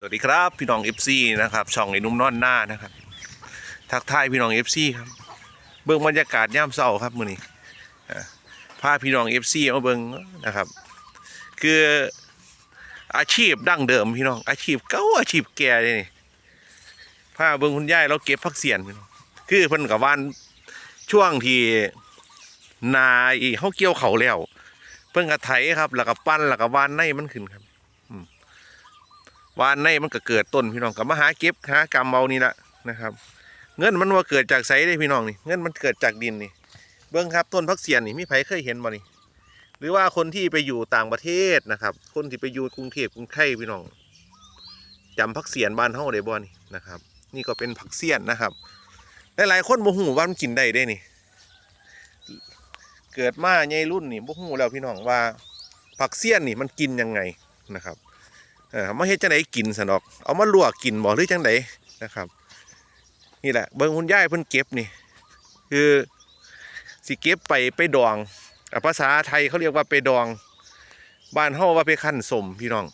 สวัสดีครับพี่น้องเอฟซีนะครับช่องไอ้นุ่มนอนหน้านะครับ ทักทายพี่น้องเอฟซีครับเบื้องบรรยากาศย่ามเศร้าครับมื้อนี้พาพี่น้องเอฟซีมาเบิ่งนะครับ คืออาชีพดั้งเดิมพี่น้องอาชีพเก่าอาชีพแก่เลยนี่พาเบิ่งคุณยายเราเก็บผักเสียนพี่น้องคือเพิ่นกับวานช่วงที่นาอีเฮาเกี่ยวเขาแล้ว เพิ่นก็ไถครับแล้วก็ปั้นแล้วก็วานในมันขึ้นครับ วานในมันก็เกิดต้นพี่น้องก็มาหาเก็บหากรรมเอานี่ละนะครับ เงินมันว่าเกิดจากไสได้พี่น้องนี่เงินมันเกิดจากดินนี่ เบิ้งครับต้นพักเสียนนี่มีใครเคยเห็นบ่นี่ หรือว่าคนที่ไปอยู่ต่างประเทศนะครับ คนที่ไปอยู่กรุงเทพกรุงไทยพี่น้องจำพักเสียนบ้านเฮาได้บ่นี่นะครับ นี่ก็เป็นผักเสียนนะครับหลายๆคนบ่ฮู้ว่ามันกินได้เด้นี่ เกิดมาใหญ่รุ่นนี่บ่ฮู้แล้วพี่น้องว่าผักเสี้ยนนี่มันกินยังไงนะครับ เออมาเฮ็ดจังไดกินสนอก เอามาลวกกินบ่หรือจังไดนะครับ นี่แหละเบิ่งคุณยายเพิ่นเก็บนี่ คือสิเก็บไปไปดองภาษาไทยเขาเรียกว่าไปดอง บ้านเฮาว่าไปคั่นสมพี่น้อง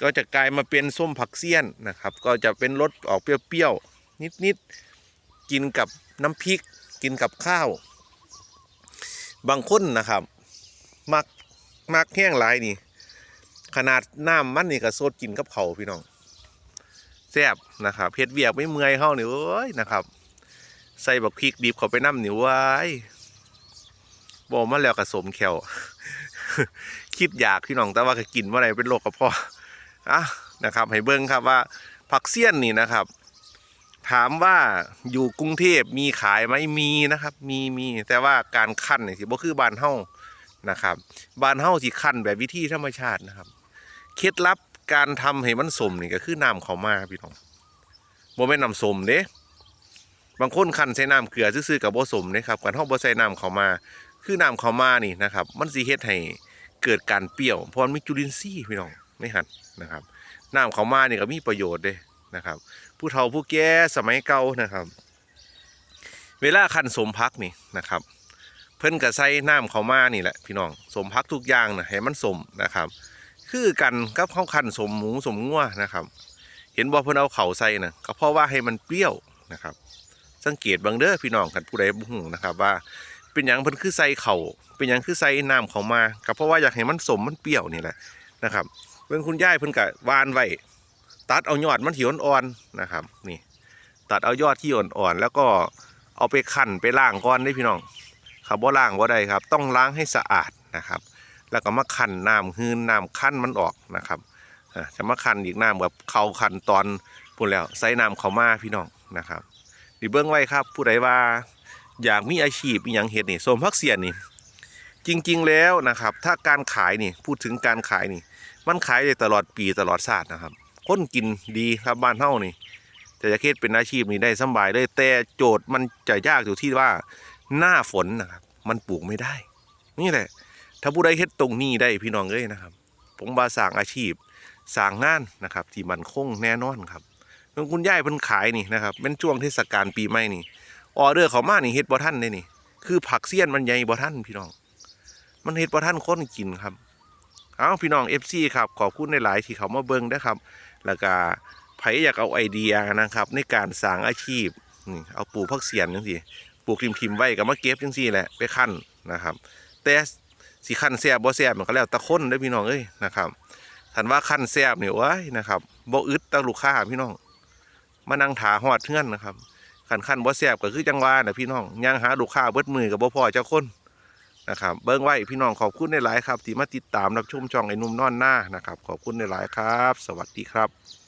ก็จะกลายมาเป็นส้มผักเสี้ยนนะครับ ก็จะเป็นรสออกเปรี้ยวๆนิดๆกินกับน้ำพริก กินกับข้าว บางคนนะครับ มักมักแห้งหลายนี่ ขนาดน้ำมันนี่ก็สดกินกับเขาพี่น้องแซ่บนะครับเผ็ดเวียกไม่เมื่อยเข้านี่เอ้ยนะครับ ใส่บักพริกดิบเข้าไปน้ำนี่ว้บอกมาแล้วก็สมแขวคิดอยากพี่น้องแต่ว่าก็กินว่าอะไรเป็นโรคกระเพาะอะนะครับ ให้เบิ้งครับว่าผักเสี้ยนนี่นะครับ ถามว่าอยู่กรุงเทพมีขายไหมมีนะครับ มีมีแต่ว่าการขั้นนี่สิบ่คือบ้านเฮานะครับบ้านเฮาที่ขั้นแบบวิธีธรรมชาตินะครับ เคล็ดลับการทำให้มันสมนี่ก็คือน้ำเขามาพี่น้องบ่แม่นน้ำสมเด้บางคนคันใส่น้ำเกลือซื่อๆกับบ่สมเด้ครับการเฮาบ่ใส่น้ำเขามา คือน้ำเขามานี่นะครับ มันสิเฮ็ดให้เกิดการเปรี้ยวเพราะมันมีจุลินทรีย์พี่น้องไม่หันนะครับน้ำเขามานี่ก็มีประโยชน์เด้นะครับ ผู้เฒ่าผู้แก่สมัยเก่านะครับ เวลาคันสมพักนี่นะครับ เพิ่นก็ใส่น้ำเขามานี่แหละพี่น้องสมพักทุกอย่างนะให้มันสมนะครับ คือกันกับข้าวคันสมหมูสมงัวนะครับ เห็นว่าเพิ่นเอาเข่าใส่นะก็เพราะว่าให้มันเปรี้ยวนะครับ สังเกตบางเด้อพี่น้องกันผู้ใดบ่ฮู้นะครับว่าเป็นหยังเพิ่นคือใส่เข่าเป็นหยังคือใส่น้ำเข้ามาก็เพราะว่าอยากให้มันสมมันเปรี้ยวนี่แหละนะครับเพิ่นคุณยายเพิ่นก็วานไว้ตัดเอายอดมันที่อ่อนๆนะครับ นี่ ตัดเอายอดที่อ่อนๆแล้วก็เอาไปคั่นไปล้างก่อนเด้พี่น้องครับบ่าล้างบ่ได้ครับ ต้องล้างให้สะอาดนะครับ แล้วก็มาคั้นน้ำฮืนน้ำคั้นมันออกนะครับจะมาคั้นอีกน้ำแบบเขาคั้นตอนพูดแล้วใส่น้ำเขามาพี่น้องนะครับดีเบื้องไว้ครับ ผู้ใดว่าอยากมีอาชีพอย่างเห็ดนี่สมพักเสียนนี่จริงๆแล้วนะครับ ถ้าการขายนี่พูดถึงการขายนี่ มันขายได้ตลอดปีตลอดชาตินะครับคนกินดีครับบ้านเฮานี่ แต่จะเฮ็ดเป็นอาชีพนี่ได้สบายเลยแต่โจทย์มันจะยากอยู่ที่ว่าหน้าฝนนะครับ มันปลูกไม่ได้ นี่แหละ ถ้าผู้ใดเฮ็ดตรงนี้ได้พี่น้องเอ้ยนะครับ ผมบาสร้างอาชีพสร้างงานนะครับ ที่มันคงแน่นอนครับเพิ่งคุณยายเพิ่นขายนี่นะครับเป็นช่วงเทศกาลปีใหม่นี่ออเดอร์เขามานี่เฮ็ดบ่ทันเลยนี่ คือผักเสี้ยนมันใหญ่บ่ทันพี่น้อง มันเฮ็ดบ่ทันคนกินครับเอาพี่น้อง FC ครับขอบคุณในหลายที่เขามาเบิ่งนะครับ แล้วก็ไผอยากเอาไอเดียนะครับ ในการสร้างอาชีพนี่เอาปลูกผักเสียนจังซี่ปลูกทิมๆไว้ก็มาเก็บจังซี่แหละไปคั่นนะครับ แต่ สิขั้นแซบบ่แซบมันก็แล้วตะคนเด้พี่น้องเอ้ยนะครับท่านว่าขั้นแซบเนี่โอ้ยนะครับบ่อึดตะลูกค้าพี่น้อง มานั่งถาฮอดเทือนนะครับขันขั้นบ่แซบก็คือจังว่าน่ะพี่น้องยังหาลูกค้าเบิดมือก็บ่พอเจ้าคนนะครับเบิ่งไว้พี่น้องขอบคุณหลายครับที่มาติดตามรับชมช่องไอ้นุ่มนอนหน้านะครับขอบคุณหลายครับ สวัสดีครับ